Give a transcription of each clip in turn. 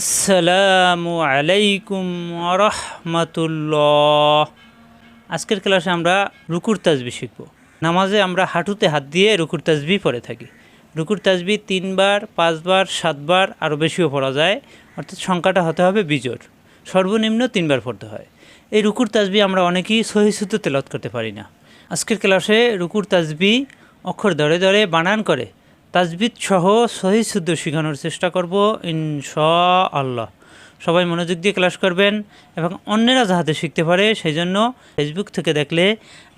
আসসালামু আলাইকুম রহমতুল্লাহ আজকের ক্লাসে আমরা রুকুর তাজবি শিখব। নামাজে আমরা হাঁটুতে হাত দিয়ে রুকুর তাজবি পড়ে থাকি। রুকুর তাজবি তিনবার, পাঁচবার, সাতবার আরও বেশিও পড়া যায়। অর্থাৎ সংখ্যাটা হতে হবে বিজোর সর্বনিম্ন তিনবার পড়তে হয়। এই রুকুর তাজবি আমরা অনেকেই সহিসুত তেলত করতে পারি না। আজকের ক্লাসে রুকুর তাজবি অক্ষর ধরে ধরে বানান করে তাজবিদ সহ সহি শুদ্ধ শেখানোর চেষ্টা করব ইনশা আল্লাহ সবাই মনোযোগ দিয়ে ক্লাস করবেন এবং অন্যেরা যাহাতে শিখতে পারে সেই জন্য ফেসবুক থেকে দেখলে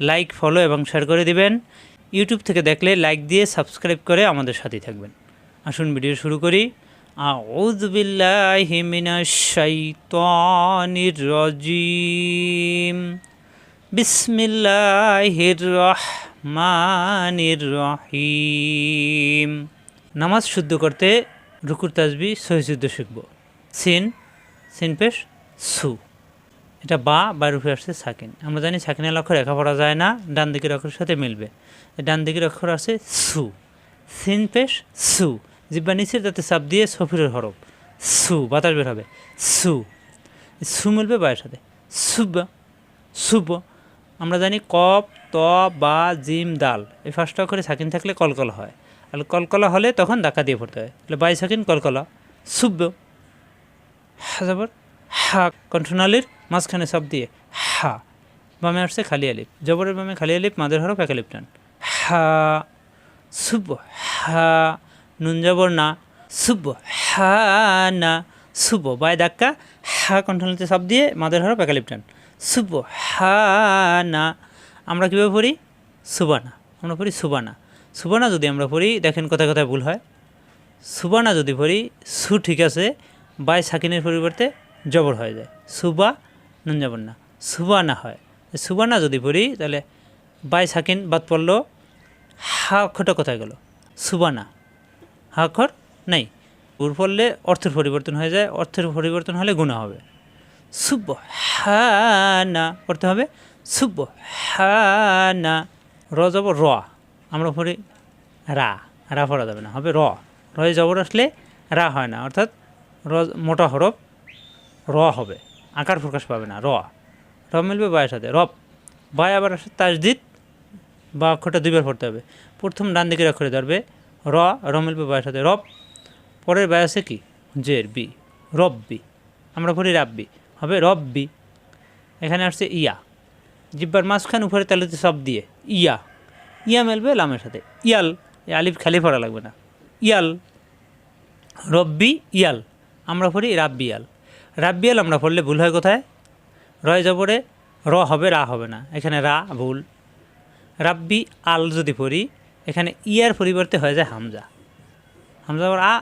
লাইক ফলো এবং শেয়ার করে দিবেন। ইউটিউব থেকে দেখলে লাইক দিয়ে সাবস্ক্রাইব করে আমাদের সাথেই থাকবেন। আসুন ভিডিও শুরু করি। বিসমিল্লাহির রহমানির রহিম। নামাজ শুদ্ধ করতে রুকুর তাজবি সহিশুদ্ধ শিখব। সিন সিন পেশ, সু। এটা বা বা রূপে আসছে সাকিন। আমরা জানি সাকিনের অক্ষর রেখা পড়া যায় না, ডান দিকের অক্ষরের সাথে মিলবে। ডান দিকের অক্ষর আছে সু। সিন পেশ, সু। জিব্বা নিচের তাতে চাপ দিয়ে সফিরের হরফ। সু, বাতাস বের হবে। সু। সু মিলবে বায়ের সাথে। সুব সুব। আমরা জানি কপ ত, বা, জিম, দাল। এই ফার্স্ট অক্ষরে সাকিন থাকলে কলকলা হয়। আর কলকলা হলে তখন ধাক্কা দিয়ে পড়তে হয়। তাহলে বাই সাকিন, কলকলা। সুব্য হা যাবার হা। কণ্ঠনালীর মাঝখানে সব দিয়ে হা। বামে আসছে খালি আলিপ জবরের বামে খালি আলিপ মাদের হরফ একালিপ টান হা। সুব্য হা। নুন জবর না। সুব্য হা না। সুব্য বাই ধাক্কা। হা কণ্ঠনালীতে সব দিয়ে মাদের হরফ একালিপ টান সুব্য হা না আমরা কীভাবে পড়ি? সুবানা আমরা পড়ি সুবানা সুবানা যদি আমরা পড়ি, দেখেন কোথায় কোথায় ভুল হয়। সুবানা যদি পড়ি, সু ঠিক আছে, বাই সাকিনের পরিবর্তে জবর হয়ে যায়। সুবা নুন জবর না। সুবানা হয়। সুবানা যদি পড়ি, তাহলে বাই সাকিন বাদ পড়ল, হা অক্ষরটা কোথায় গেল? সুবানা হা অক্ষর নেই। উর পড়লে অর্থের পরিবর্তন হয়ে যায়। অর্থের পরিবর্তন হলে গুণা হবে। সুব্ব হানা পড়তে হবে। সুব্ব হানা র যাব র। আমরা পড়ি রা। রা পড়া যাবে না, হবে র। রয়ে জবর আসলে রা হয় না, অর্থাৎ র, মোটা হরফ র হবে। আকার প্রকাশ পাবে না, র। র মিলবে বায়ের সাথে, রব। বায় আবার আসে তাজদিদ বা অক্ষরটা দুইবার পড়তে হবে। প্রথম ডান দিকের অক্ষরে ধরবে র র মিলবে বায়ের সাথে, রব। পরের বায় আছে কি? জের, বি। রব্বি। আমরা পড়ি রাব্বি। হবে রব্বি। এখানে আসছে ইয়া। জিব্বার মাঝখান, উপরে তালুতে সব দিয়ে। ইয়া। ইয়া মেলবে লামের সাথে। ইয়াল। আলিফ খালি পড়া লাগবে না। ইয়াল। রব্বি, ইয়াল। আমরা পড়ি রাব্বিয়াল রাব্বিয়াল আমরা পড়লে ভুল হয় কোথায়? রয় জবরে র হবে, রা হবে না। এখানে রা ভুল। রাব্বি আল যদি পড়ি, এখানে ইয়ার পরিবর্তে হয়ে যায় হামজা। হামজা আ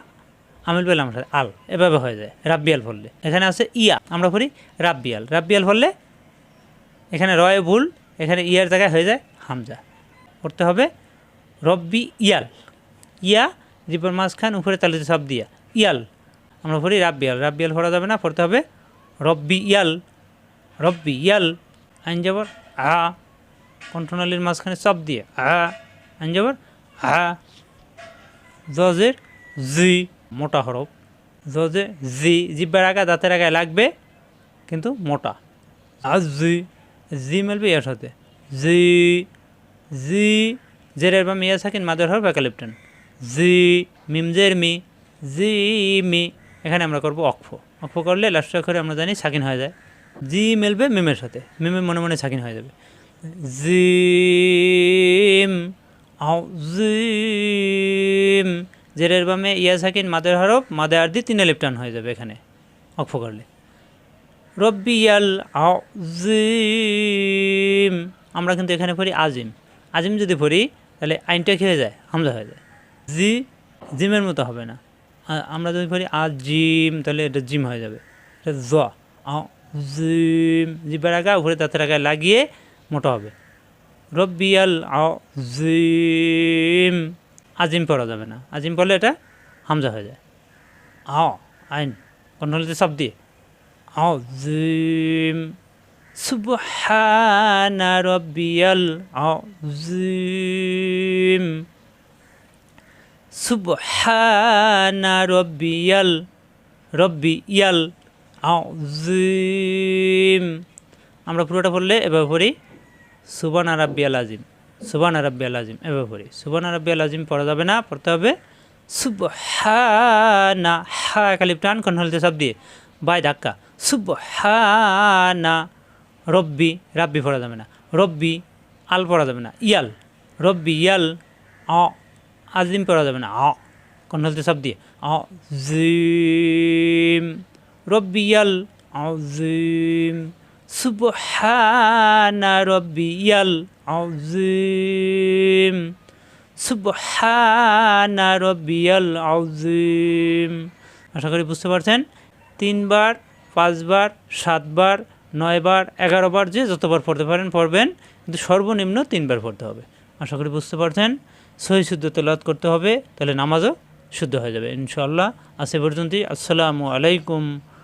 আমিল আমার আল। এভাবে হয়ে যায়। রাব্বিয়াল ভরলে এখানে আছে ইয়া, আমরা পড়ি রাব্বিয়াল। রাব্বিয়াল ভরলে এখানে রয়ে ভুল, এখানে ইয়ার জায়গায় হয়ে যায় হামজা। পড়তে হবে রব্বি ইয়াল। ইয়া জীবন মাঝখান, উপরে তালুতে সব দিয়া। ইয়াল, আমরা পড়ি রাব্বিয়াল। রাব্বিয়াল পড়া যাবে না, পড়তে হবে রব্বি ইয়াল। রব্বি ইয়াল, আইন যাবর, আ। কণ্ঠনালীর মাঝখানে সব দিয়ে, আ। আইন যাবর, আ। জজের জি। মোটা হরফ। জজে জি, জিব্বার আগা, দাঁতের আগায় লাগবে, কিন্তু মোটা। আর জি জি মেলবে ইয়ার সাথে। জি জি জেরের বা মিয়া সাকিন মাদের হরফ একালিপ্টন। জি মিমজের মি, জি, মি, এখানে আমরা করব অক্ষ। অক্ষ করলে লাস্ট অক্ষরে আমরা জানি সাকিন হয়ে যায়। জি মেলবে মিমের সাথে, মিমে মনে মনে সাকিন হয়ে যাবে। জিম আও জিম জেরের বামে ইয়া সাকিন মাদের হরফ মাদে আর দি তিনে লিপটান হয়ে যাবে এখানে, অক্ষ করলে। রব্বিয়াল আজিম আমরা কিন্তু এখানে পড়ি আজিম। আজিম যদি পড়ি, তাহলে আইনটা হয়ে যায়? হামজা হয়ে যায়। জি, জিমের মতো হবে না। আমরা যদি পড়ি আজিম, তাহলে এটা জিম হয়ে যাবে। এটা জ জিম জিবার আগা উপরে তাতে আগায় লাগিয়ে মোটা হবে। রব্বিয়াল আজিম আজিম পড়া যাবে না। আজিম পড়লে এটা হামজা হয়ে যায়। আ আইন কন্ট্রোলতে সব দিয়ে। আজিম সুবহানা রব্বিয়াল আজিম সুবহানা রব্বিয়াল রব্বি ইয়াল আজিম আমরা পুরোটা পড়লে এভাবে পড়ি সুবান আরাব্বিয়াল আজিম। সুবান আরাব্বিয়াল আজিম এভাবে পড়ি। সুবান আরাব্বিয়াল আজিম পড়া যাবে না, পড়তে হবে সুবহানা, হা খালি টান, কন হলতে সব দিয়ে, বাই ধাক্কা। সুবহানা, রব্বি, রাব্বি পড়া যাবে না। রব্বি, আল পড়া যাবে না। ইয়াল, রব্বি, ইয়াল অ আজিম পড়া যাবে না। অ কন হলতে সব দিয়ে অ জিম রব্বি, ইয়াল আজিম সুবহানা রব্বি ইয়াল আজিম সুবহানা রব্বিয়াল আউজিম আশা করি বুঝতে পারছেন? তিনবার, পাঁচবার, সাতবার, নয়বার, এগারোবার যে যতবার পড়তে পারেন পড়বেন, কিন্তু সর্বনিম্ন তিনবার পড়তে হবে। আশা করি বুঝতে পারছেন? সহি শুদ্ধ তেলাওয়াত করতে হবে, তাহলে নামাজও শুদ্ধ হয়ে যাবে ইনশাল্লাহ এ পর্যন্তই, আসসালামু আলাইকুম।